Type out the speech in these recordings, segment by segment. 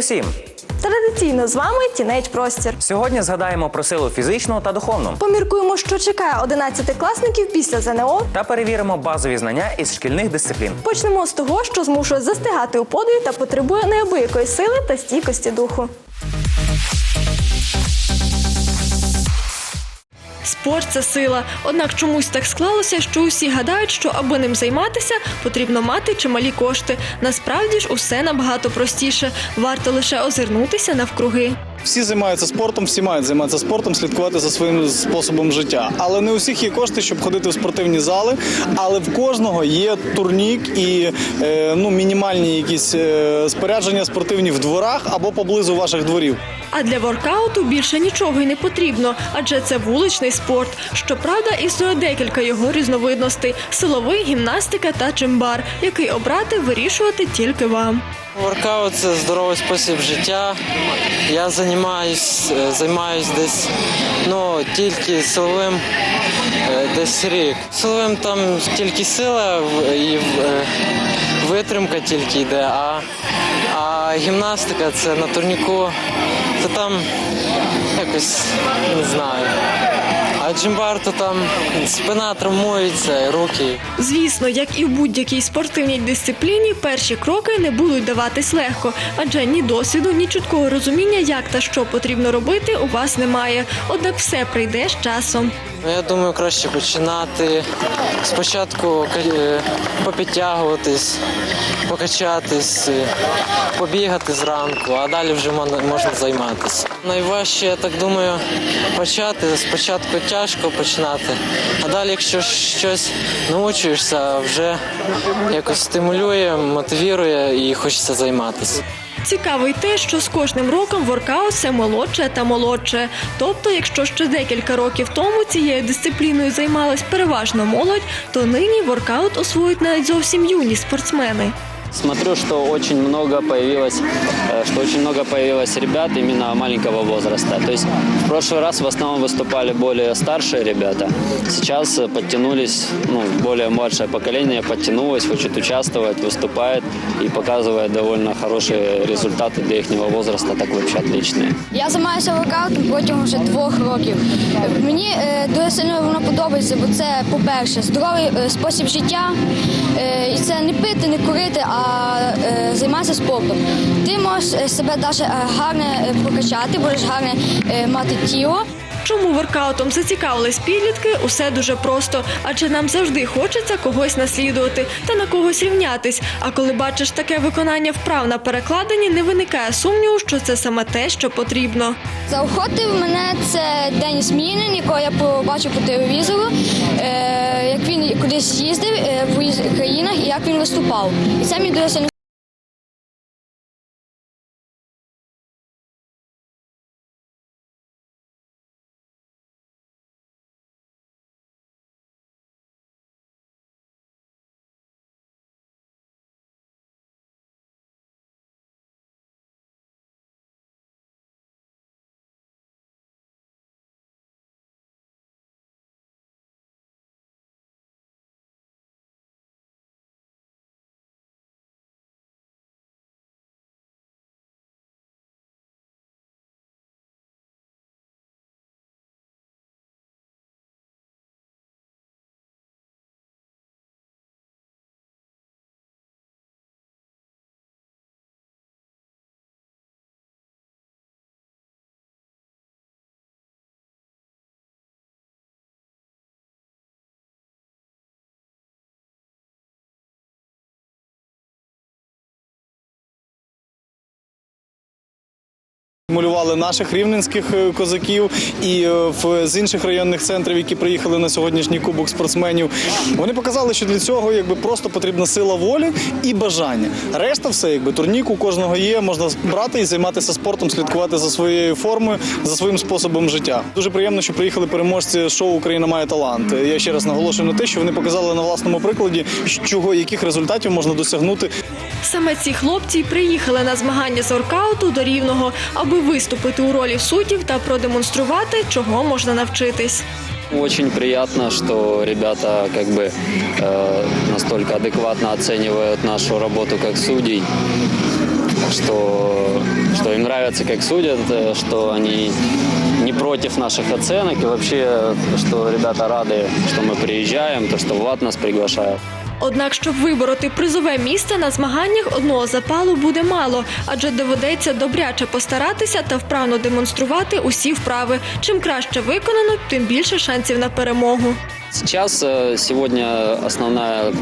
Привіт усім! Традиційно з вами Тінейдж Простір. Сьогодні згадаємо про силу фізичну та духовну Поміркуємо, що чекає 11-класників після ЗНО. та перевіримо базові знання із шкільних дисциплін. Почнемо з того, що змушує застигати у подві та потребує неабиякої сили та стійкості духу. Спорт це сила. Однак чомусь так склалося, що усі гадають, що аби ним займатися, потрібно мати чималі кошти. Насправді ж усе набагато простіше. Варто лише озирнутися навкруги. Всі займаються спортом, всі мають займатися спортом, слідкувати за своїм способом життя. Але не у всіх є кошти, щоб ходити в спортивні зали. Але в кожного є турнік і е, ну, мінімальні якісь е, спорядження спортивні в дворах або поблизу ваших дворів. А для воркауту більше нічого й не потрібно, адже це вуличний спорт. Щоправда, існує декілька його різновидностей: силовий, гімнастика та чимбар, який обрати вирішувати тільки вам. Воркаут це здоровий спосіб життя. Я займаюсь, е, займаюсь десь ну, тільки силовим е, десь рік. Силовим там тільки сила і е, витримка тільки йде, а, а гімнастика це на турніку, то там якось не знаю. А джимбар, то там спина травмується, і руки. Звісно, як і в будь-якій спортивній дисципліні, перші кроки не будуть даватись легко, адже ні досвіду, ні чіткого розуміння, як та що потрібно робити, у вас немає. Однак все прийде з часом. Ну, Я думаю, краще починати спочатку е, попідтягуватись, покачатись, е, побігати зранку, а далі вже можна займатися. Найважче, я так думаю, почати. Спочатку тяжко починати, а далі, якщо щось научуєшся, вже якось стимулює, мотивує і хочеться займатися. Цікаво й те, що з кожним роком воркаут все молодше та молодше. Тобто, якщо ще декілька років тому цією дисципліною займалась переважно молодь, то нині воркаут освоюють навіть зовсім юні спортсмени Смотрю, что очень много появилось, э, что очень много появилось ребят именно маленького возраста. То есть в прошлый раз в основном выступали более старшие ребята. Сейчас э, подтянулись, ну, более младшее поколение подтянулось, хочет участвовать, выступает и показывает довольно хорошие результаты для их возраста, так вообще отличные. Я займаюся воркаутом протягом вже двох років. Е, Мені е, дуже сильно воно подобається, бо це, по-перше, здоровий е, спосіб життя. Е, І це не пити, не курити, а е, займатися спортом. Ти можеш е, себе навіть гарно е, прокачати, будеш гарне е, мати тіло. Чому воркаутом зацікавились підлітки? Усе дуже просто, адже нам завжди хочеться когось наслідувати та на когось рівнятись. А коли бачиш таке виконання вправ на перекладині, не виникає сумніву, що це саме те, що потрібно. Заохотив мене це Деніс Мінін, якого я побачив по телевізору, е, як він кудись їздив е, в країнах і як він виступав. І це мені дуже Стимулювали наших рівненських е, козаків і е, з інших районних центрів, які приїхали на сьогоднішній кубок спортсменів. Вони показали, що для цього якби просто потрібна сила волі і бажання. Решта все, якби турнік у кожного є, можна брати і займатися спортом, слідкувати за своєю формою, за своїм способом життя. Дуже приємно, що приїхали переможці шоу Україна має талант. Я ще раз наголошую на те, що вони показали на власному прикладі, чого яких результатів можна досягнути Саме ці хлопці приїхали на змагання з воркауту до рівного, аби виступити у ролі суддів та продемонструвати, чого можна навчитись. Очень приятно, что ребята как бы э, настолько адекватно оценивают нашу работу как судей, что что им нравится, как судят, э, что они не против наших оценок и вообще, что ребята рады, что мы приезжаем, то, что Влад нас приглашает. Однак, щоб вибороти призове місце на змаганнях, одного запалу буде мало, адже доведеться добряче постаратися та вправно демонструвати усі вправи. Чим краще виконано, тим більше шансів на перемогу. Сейчас, сьогодні сегодня основная,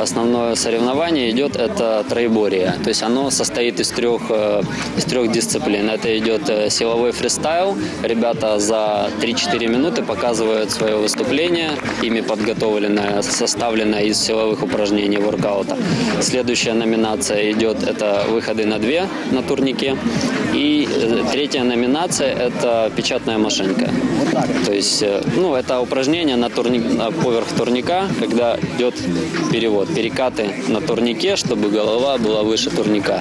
основное соревнование идет это троеборье. То есть оно состоит из трех, э, из трех дисциплин. Это идет э, силовой фристайл. Ребята за 3-4 минуты показывают свое выступление. Ими подготовленное, составленное из силовых упражнений воркаута. Следующая номинация идет это выходы на две на турнике. И э, третья номинация это печатная машинка. То есть, э, ну, это упражнение на, турник, на поверх турника, когда идет перевод, перекаты на турнике, чтобы голова была выше турника.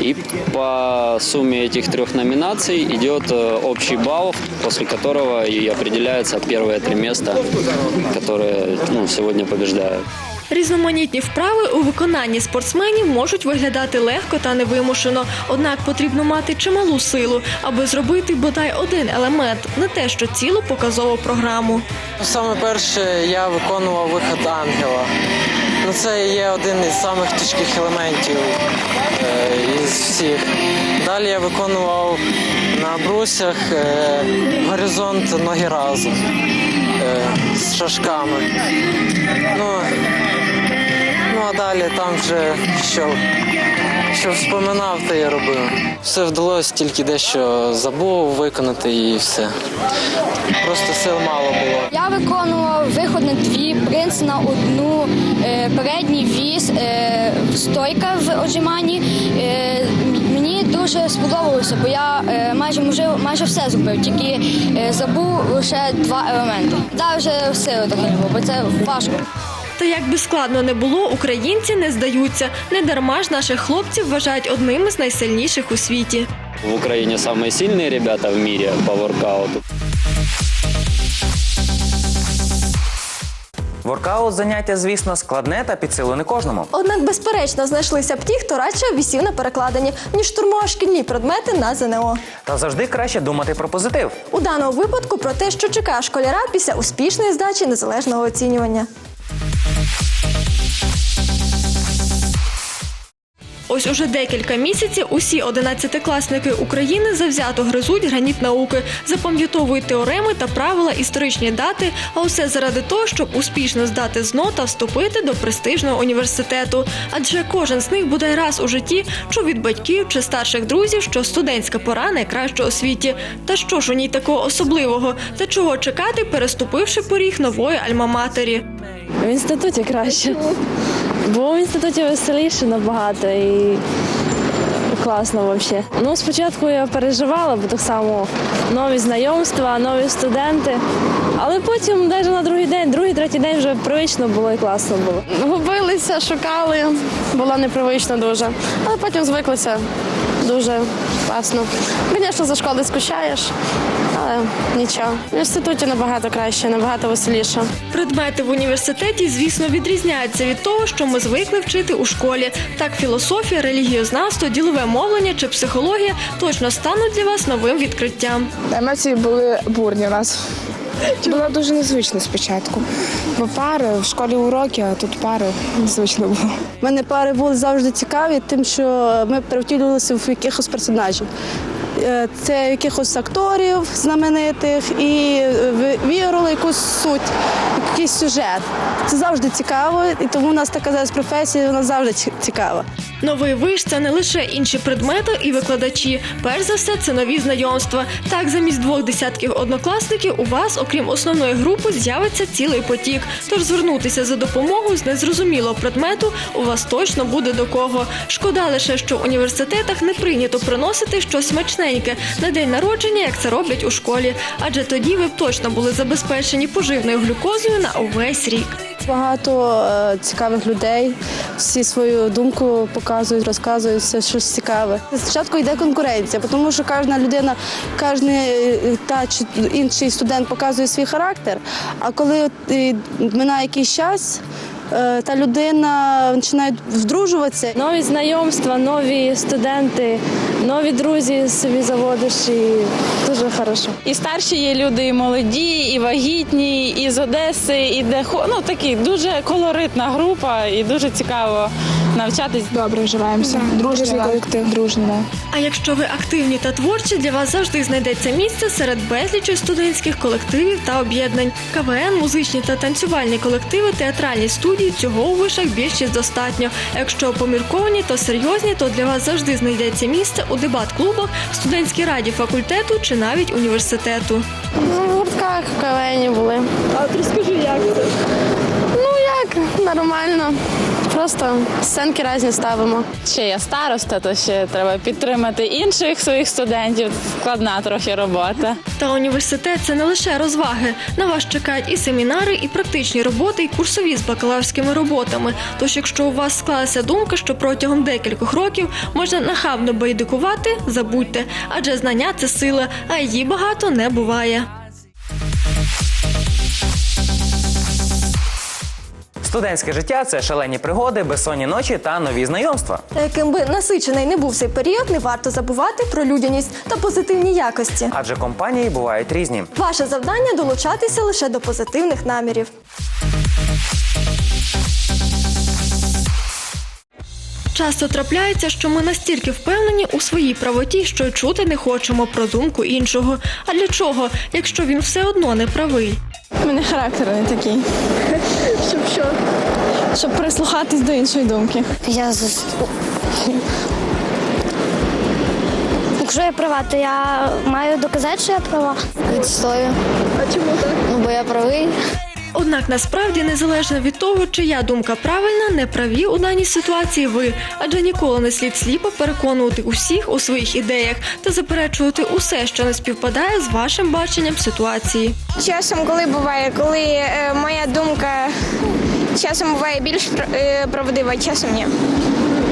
И по сумме этих трех номинаций идет э, общий балл, после которого и определяется первые три места, которые ну, сегодня побеждают. Різноманітні вправи у виконанні спортсменів можуть виглядати легко та невимушено. Однак потрібно мати чималу силу, аби зробити бодай один елемент, не те, що цілу показову програму. Саме перше я виконував виход ангела. Ну, це є один із самих тяжких елементів е, із всіх. Далі я виконував на брусях е, горизонт ноги разом е, з шашками. Ну, ну а далі там вже що, що вспоминав, то я робив. Все вдалося, тільки дещо забув виконати і все. Просто сил мало було. Я виконував виход на дві, принц на одну, е, передній віз, е, стойка в отжиманні. Е, мені дуже сподобалося, бо я майже можливо, майже все зробив, тільки забув лише два елементи. Да, вже сили було, бо це важко. Та як би складно не було, українці не здаються. Не дарма ж наших хлопців вважають одними з найсильніших у світі. В Украине самые сильные ребята в мире по воркауту. Воркаут заняття, звісно, складне та під силу не кожному. Однак, безперечно, знайшлися б ті, хто радше вісів на перекладині, ніж штурмував шкільні предмети на ЗНО. Та завжди краще думати про позитив. У даному випадку про те, що чекає школяра після успішної здачі незалежного оцінювання. Ось уже декілька місяців усі одинадцятикласники України завзято гризуть граніт науки, запам'ятовують теореми та правила, історичні дати, а усе заради того, щоб успішно здати ЗНО та вступити до престижного університету. Адже кожен з них буде раз у житті чув від батьків чи старших друзів, що студентська пора найкраща у світі. Та що ж у ній такого особливого? Та чого чекати, переступивши поріг нової альма-матері? В інституті краще. Бо в інституті веселіше набагато і класно взагалі. Ну, спочатку я переживала, бо так само нові знайомства, нові студенти. Але потім, навіть на другий день, другий, третій день вже привично було і класно було. Губилися, шукали, було непривично дуже. Але потім звиклися дуже класно. Звісно, за школи скучаєш, але нічого. В інституті набагато краще, набагато веселіше. Предмети в університеті, звісно, відрізняються від того, що ми звикли вчити у школі. Так, філософія, релігієзнавство, ділове мовлення чи психологія точно стануть для вас новим відкриттям. Емоції були бурні у нас. Було дуже незвично спочатку. Бо пари в школі уроки, а тут пари незвично було. У мене пари були завжди цікаві, тим, що ми перевтілювалися в якихось персонажів. Е, Це якихось акторів знаменитих і е, якусь суть, якийсь сюжет. Це завжди цікаво, і тому у нас така зараз професія, вона завжди цікава. Новий виш це не лише інші предмети і викладачі. Перш за все, це нові знайомства. Так, замість двох десятків однокласників у вас, окрім основної групи, з'явиться цілий потік. Тож звернутися за допомогою з незрозумілого предмету у вас точно буде до кого. Шкода лише, що в університетах не прийнято приносити щось смачненьке на день народження, як це роблять у школі. Адже тоді ви б точно були забезпечені поживною глюкозою на увесь рік. Багато е, цікавих людей, всі свою думку показують, розказують все щось цікаве. Спочатку йде конкуренція, тому що кожна людина, кожен та чи інший студент показує свій характер. А коли минає якийсь час, та людина починає вдружуватися. Нові знайомства, нові студенти, нові друзі собі заводиш і дуже хорошо. І старші є люди, і молоді, і вагітні, і з Одеси, і де ну такі дуже колоритна група, і дуже цікаво навчатись. Добре вживаємося. Дружний колектив, дружний, да. А якщо ви активні та творчі, для вас завжди знайдеться місце серед безлічі студентських колективів та об'єднань. КВН, музичні та танцювальні колективи, театральні студії цього у вишах більшість достатньо. Якщо помірковані, то серйозні, то для вас завжди знайдеться місце у дебат-клубах, студентській раді факультету чи навіть університету. В гуртках в КВНі були. А от розкажи, як це? Ну як, нормально. Просто сценки різні ставимо. Ще я староста, то ще треба підтримати інших своїх студентів. Складна трохи робота. Та університет це не лише розваги. На вас чекають і семінари, і практичні роботи, і курсові з бакалаврськими роботами. Тож, якщо у вас склалася думка, що протягом декількох років можна нахабно байдикувати, забудьте, адже знання це сила, а її багато не буває. Студентське життя це шалені пригоди, безсонні ночі та нові знайомства. Та яким би насичений не був цей період, не варто забувати про людяність та позитивні якості. Адже компанії бувають різні. Ваше завдання долучатися лише до позитивних намірів. Часто трапляється, що ми настільки впевнені у своїй правоті, що й чути не хочемо про думку іншого. А для чого, якщо він все одно не правий? У мене характер не такий. Щоб що? Щоб прислухатись до іншої думки. Я зас... Якщо я права, то я маю доказати, що я права. Відстою. А чому так? Ну, бо я правий. Однак насправді незалежно від того, чия думка правильна, не праві у даній ситуації ви, адже ніколи не слід сліпо переконувати усіх у своїх ідеях та заперечувати усе, що не співпадає з вашим баченням ситуації. Часом, коли буває, коли е, моя думка часом буває більш е, правдива, часом ні.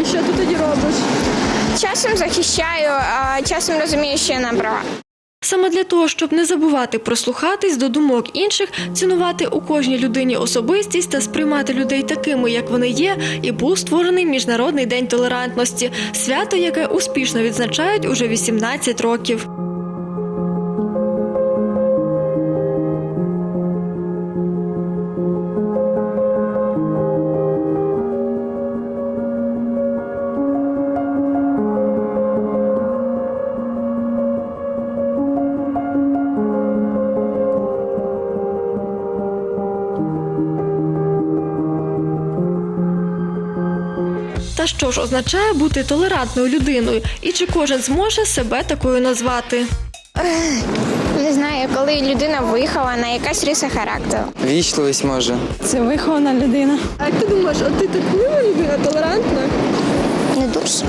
І що ти тоді робиш? Часом захищаю, а часом розумію, що я не права. Саме для того, щоб не забувати прослухатись до думок інших, цінувати у кожній людині особистість та сприймати людей такими, як вони є, і був створений міжнародний день толерантності, свято, яке успішно відзначають уже 18 років. Та що ж означає бути толерантною людиною, і чи кожен зможе себе такою назвати? Не знаю, коли людина вихована, якась риса характеру. Вічливість може. Це вихована людина. А як ти думаєш, от ти терпіла людина, толерантна? Не дуже.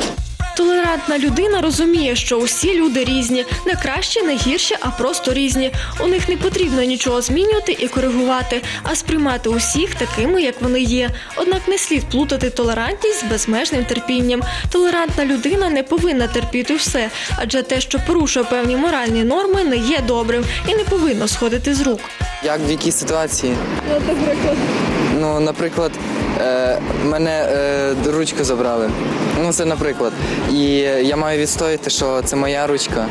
Толерантна людина розуміє, що усі люди різні, не кращі, не гірші, а просто різні. У них не потрібно нічого змінювати і коригувати, а сприймати усіх такими, як вони є. Однак не слід плутати толерантність з безмежним терпінням. Толерантна людина не повинна терпіти все, адже те, що порушує певні моральні норми, не є добрим і не повинно сходити з рук. Як в якій ситуації? Ну, наприклад, мене е, ручку забрали. Ну, це наприклад. І я маю відстояти, що це моя ручка.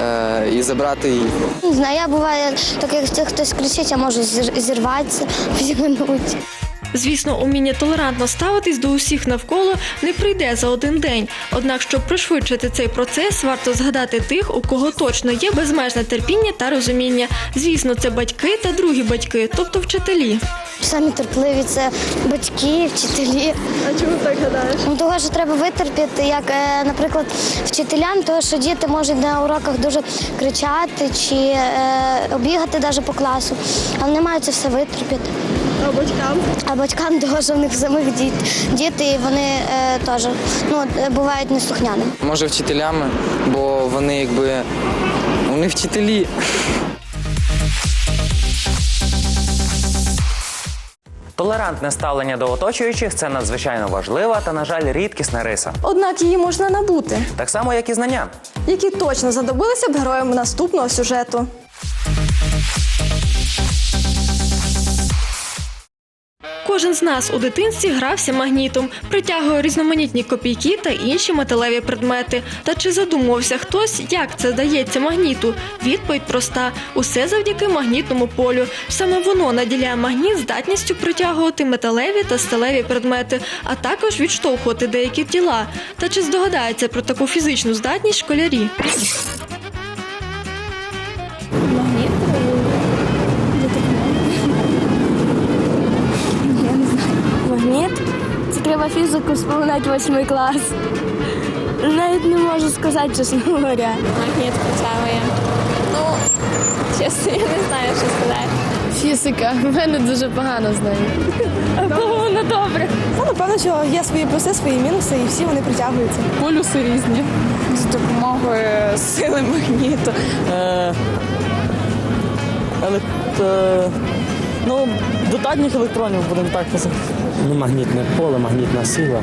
Е, і забрати її. Не знаю, я буває, так тих хтось кричить, я можу зірватися відминути. Звісно, уміння толерантно ставитись до усіх навколо не прийде за один день. Однак, щоб пришвидшити цей процес, варто згадати тих, у кого точно є безмежне терпіння та розуміння. Звісно, це батьки та другі батьки, тобто вчителі. Самі терпливі це батьки, вчителі. А чому так гадаєш? Ну, того, що треба витерпіти, як, е, наприклад, вчителям, того, що діти можуть на уроках дуже кричати чи е, обігати навіть по класу, але не мають це все витерпіти. А батькам? А батькам того, що в них самих діт, діти, і вони е, теж ну, е, бувають неслухняними. Може, вчителями, бо вони якби. Вони вчителі. Толерантне ставлення до оточуючих це надзвичайно важлива та, на жаль, рідкісна риса. Однак її можна набути, Так само, як і знання. які точно задобилися б героям наступного сюжету. Кожен з нас у дитинстві грався магнітом, притягує різноманітні копійки та інші металеві предмети. Та чи задумувався хтось, як це дається магніту? Відповідь проста: усе завдяки магнітному полю. Саме воно наділяє магніт здатністю притягувати металеві та сталеві предмети, а також відштовхувати деякі тіла. Та чи здогадається про таку фізичну здатність школярі? Це фізику вспоминати восьмий клас. Навіть не можу сказати, чесно говоря. Магніт притягує. Ну, чесно, я не знаю, що сказати. Фізика. В мене дуже погано з нею. Воно добре. Ну, напевно, що є свої плюси, свої мінуси, і всі вони притягуються. Полюси різні. З допомогою сили магніту. Е, елект- е, ну, дотатніх електронів, будемо так казати. Ну, магнітне поле, магнітна сила.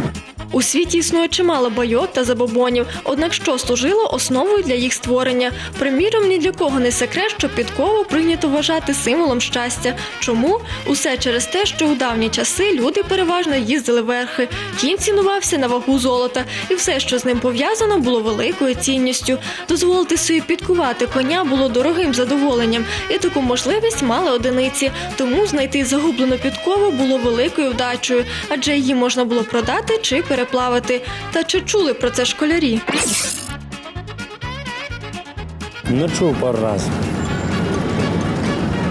У світі існує чимало байок та забобонів, однак що служило основою для їх створення. Приміром, ні для кого не секрет, що підкову прийнято вважати символом щастя. Чому? Усе через те, що у давні часи люди переважно їздили верхи. Кінь цінувався на вагу золота, і все, що з ним пов'язано, було великою цінністю. Дозволити собі підкувати коня було дорогим задоволенням, і таку можливість мали одиниці. Тому знайти загублену підкову було великою вдачею, адже її можна було продати чи переплавити. Та чи чули про це школярі? Ну, чув пару разів.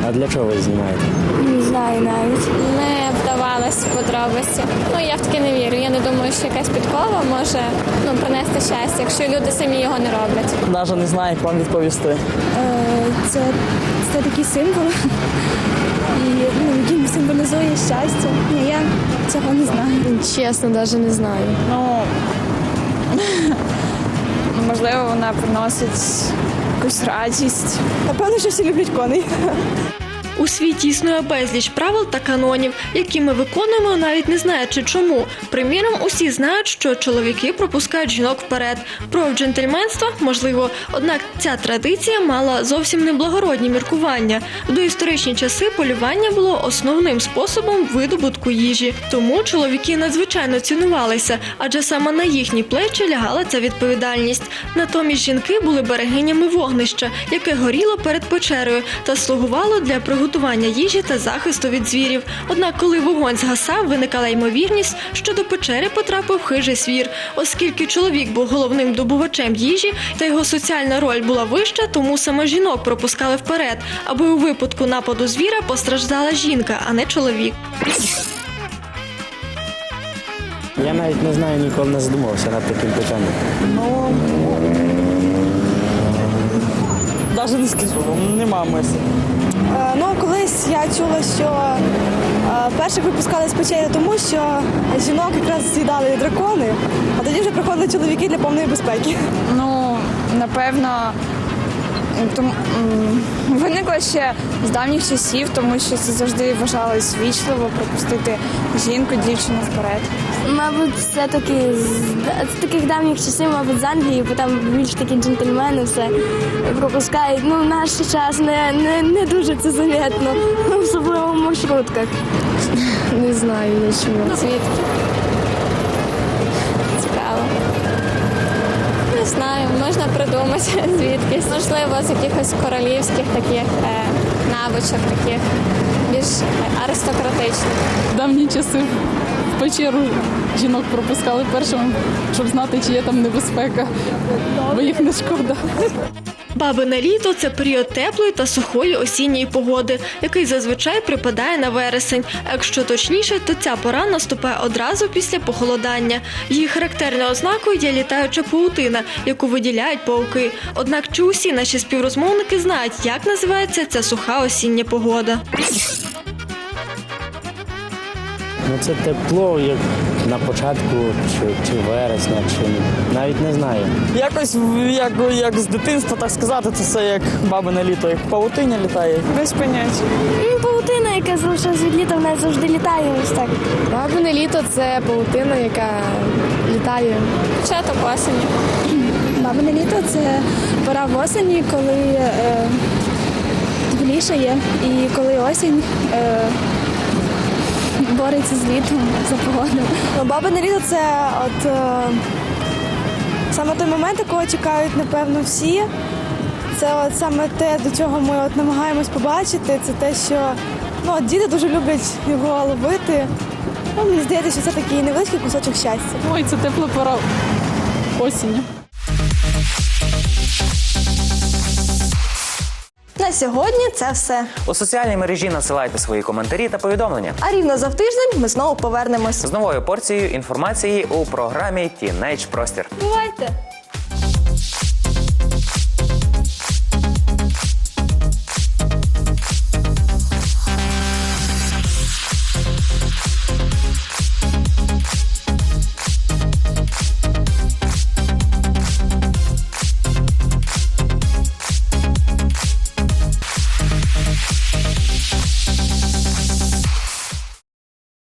А для чого ви знімаєте? Не знаю навіть. Не вдавалась подробиці. Ну, я в таке не вірю. Я не думаю, що якась підкова може ну, принести щастя, якщо люди самі його не роблять. Навіть не знаю, як вам відповісти. Е, Це, це такий символ, і ну, символізує щастя. Ні, я цього не знаю. Чесно, навіть не знаю. Ну, можливо, вона приносить якусь радість. Напевно, що всі люблять коней. У світі існує безліч правил та канонів, які ми виконуємо, навіть не знаючи чому. Приміром, усі знають, що чоловіки пропускають жінок вперед. Про джентльменство можливо, однак ця традиція мала зовсім неблагородні міркування. В доісторичні часи полювання було основним способом видобутку їжі. Тому чоловіки надзвичайно цінувалися, адже саме на їхні плечі лягала ця відповідальність. Натомість жінки були берегинями вогнища, яке горіло перед печерою та слугувало для приготування їжі та захисту від звірів. Однак, коли вогонь згасав, виникала ймовірність, що до печери потрапив хижий свір. Оскільки чоловік був головним добувачем їжі, та його соціальна роль була вища, тому саме жінок пропускали вперед, аби у випадку нападу звіра постраждала жінка, а не чоловік. Я навіть не знаю, ніколи не задумувався над таким питанням. Ну, навіть не скажу, нема мислі. Е, Ну, колись я чула, що е, перших випускали з тому що жінок якраз з'їдали дракони, а тоді вже приходили чоловіки для повної безпеки. Ну, напевно, тому, виникло ще з давніх часів, тому що це завжди вважалось вічливо пропустити жінку, дівчину вперед. Мабуть, все-таки з, з таких давніх часів, мабуть, з Англії, бо там більш такі джентльмени все пропускають. Ну, в наш час не, не, не дуже це замітно, особливо в маршрутках. Не знаю нічого. Звідки? Цікаво. Не знаю, можна придумати звідкись. Можливо, з якихось королівських таких е, навичок, таких більш аристократичних. Давні часи печеру жінок пропускали першими, щоб знати, чи є там небезпека, бо їх не шкода. Бабине літо це період теплої та сухої осінньої погоди, який зазвичай припадає на вересень. Якщо точніше, то ця пора наступає одразу після похолодання. Її характерною ознакою є літаюча паутина, яку виділяють пауки. Однак чи усі наші співрозмовники знають, як називається ця суха осіння погода? Ну це тепло, як на початку чи, чи вересня, чи навіть не знаю. Якось як, як з дитинства, так сказати, це все як бабине літо, як павутиня літає. Без поняття. Ну, павутина, яка залишилась від літа, вона завжди літає ось так. Бабине літо це паутина, яка літає. Початок осені. Бабине літо це пора в осені, коли е, тепліше є, і коли осінь. Е, бореться з літом за погоду. Ну, Бабине літо це от е, саме той момент, якого чекають, напевно, всі. Це от саме те, до чого ми от намагаємось побачити. Це те, що ну, от діти дуже люблять його ловити. Ну, мені здається, що це такий невеличкий кусочок щастя. Ой, це тепла пора осінню. На сьогодні це все. У соціальній мережі насилайте свої коментарі та повідомлення. А рівно за тиждень ми знову повернемось. З новою порцією інформації у програмі Тінейдж Простір. Бувайте!